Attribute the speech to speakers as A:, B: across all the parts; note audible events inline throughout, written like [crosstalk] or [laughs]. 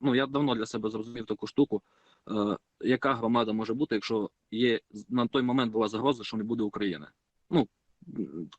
A: Ну я давно для себе зрозумів таку штуку. Е, яка громада може бути, якщо є на той момент була загроза, що не буде України? Ну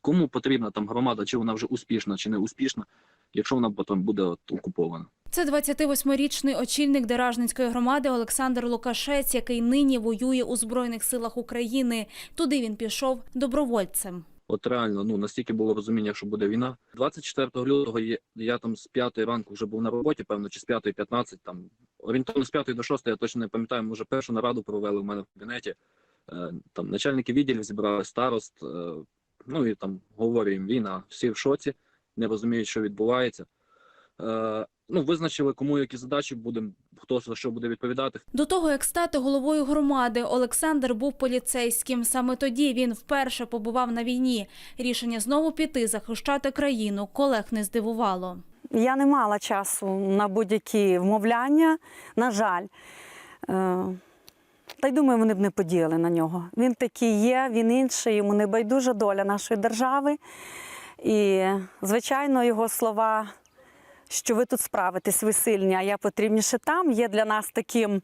A: кому потрібна там громада, чи вона вже успішна, чи не успішна, якщо вона потім буде от, окупована?
B: Це 28-річний очільник Деражницької громади Олександр Лукашець, який нині воює у Збройних силах України. Туди він пішов добровольцем.
A: От реально, ну настільки було розуміння, що буде війна. 24 лютого є- я там з 5 ранку вже був на роботі, певно, чи з 5.15, там орієнтовно з 5 до 6, я точно не пам'ятаю, ми вже першу нараду провели в мене в кабінеті. Е, Там начальники відділів зібрали старост, е, ну і там говорю їм війна, всі в шоці, не розуміють, що відбувається. Е, Ну, визначили, кому які задачі будемо, хто за що буде відповідати,
B: До того, як стати головою громади, Олександр був поліцейським. Саме тоді він вперше побував на війні. Рішення знову піти захищати країну колег не здивувало.
C: Я не мала часу на будь-які вмовляння, на жаль. Е, Та й думаю, вони б не подіяли на нього. Він такий є, він інший, йому не байдужа доля нашої держави. І, звичайно, його слова, що ви тут справитесь, ви сильні, а я потрібніше там, є для нас таким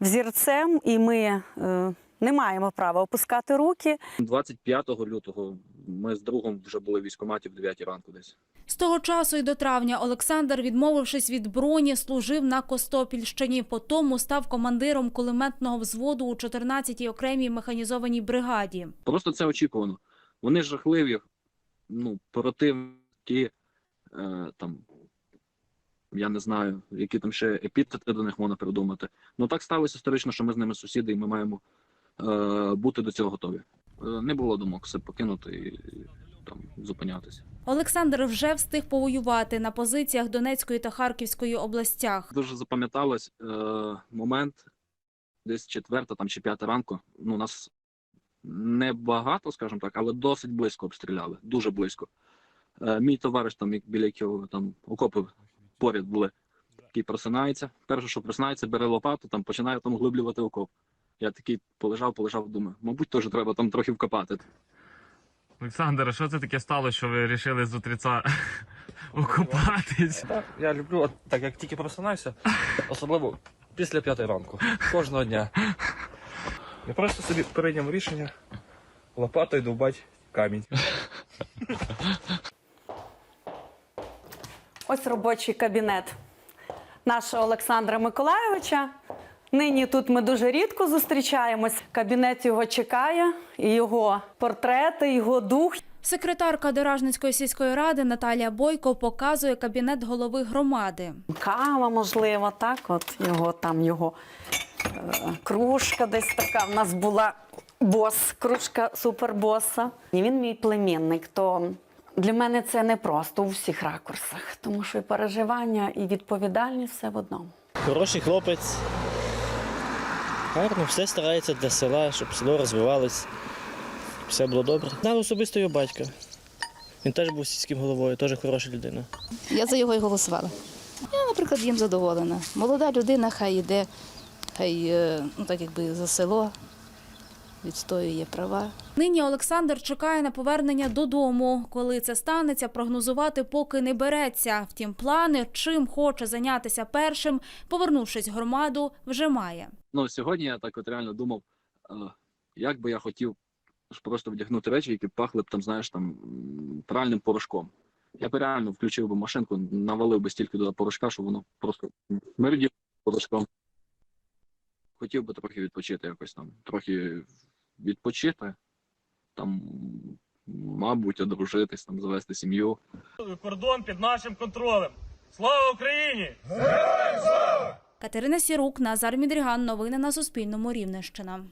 C: взірцем, і ми е, не маємо права опускати руки.
A: 25 лютого ми з другом вже були в військкоматі в 9 ранку десь.
B: З того часу і до травня Олександр, відмовившись від броні, служив на Костопільщині. Потім став командиром кулеметного взводу у 14-й окремій механізованій бригаді.
A: Просто це очікувано. Вони жахливі, ну, противники, е, там, я не знаю, які там ще епітети до них можна придумати. Ну так сталося історично, що ми з ними сусіди, і ми маємо е, бути до цього готові. Е, не було думок все покинути і, і там зупинятися.
B: Олександр вже встиг повоювати на позиціях Донецької та Харківської областях.
A: Дуже запам'яталось е, момент, десь четверта там, чи п'ята ранку. Ну, нас не багато, скажімо так, але досить близько обстріляли. Дуже близько. Е, мій товариш, там, біля якого там окопи поряд були, який просинається. Перше, що просинається, бере лопату, там починає там глиблювати окоп. Я такий полежав, полежав, думаю, мабуть, теж треба там трохи вкопати.
D: Олександр, а що це таке стало, що ви вирішили з утреца [laughs] окупатись?
E: Я люблю, от так як тільки просинаюся, особливо після п'ятої ранку, кожного дня. Я просто собі прийняв рішення лопатою довбать камінь.
C: Ось робочий кабінет нашого Олександра Миколайовича. Нині тут ми дуже рідко зустрічаємось. Кабінет його чекає, і його портрети, його дух.
B: Секретарка Деражницької сільської ради Наталія Бойко показує кабінет голови громади.
C: Кава, можливо, так. От його там його е, кружка десь така. В нас була бос, кружка супербоса. І він мій племінник. То для мене це не просто у всіх ракурсах, тому що і переживання, і відповідальність все в одному.
F: Хороший хлопець. Гарно, все старається для села, щоб село розвивалось, все було добре. Знав особисто його батька. Він теж був сільським головою, теж хороша людина.
G: Я за його і голосувала. Я, наприклад, їм задоволена. Молода людина, хай йде, хай е, ну, так якби за село відстоює права.
B: Нині Олександр чекає на повернення додому. Коли це станеться, прогнозувати поки не береться. Втім, плани, чим хоче зайнятися першим, повернувшись в громаду, вже має.
A: Ну, сьогодні я так от реально думав, е, як би я хотів просто вдягнути речі, які пахли б там, знаєш, там пральним порошком. Я б реально включив би машинку, навалив би стільки туди порошка, що воно просто смерділо порошком. Хотів би трохи відпочити якось там, трохи відпочити, там, мабуть, одружитись, там, завести сім'ю.
D: Кордон під нашим контролем. Слава Україні!
B: Катерина Сірук, Назар Мідріган. Новини на Суспільному. Рівненщина.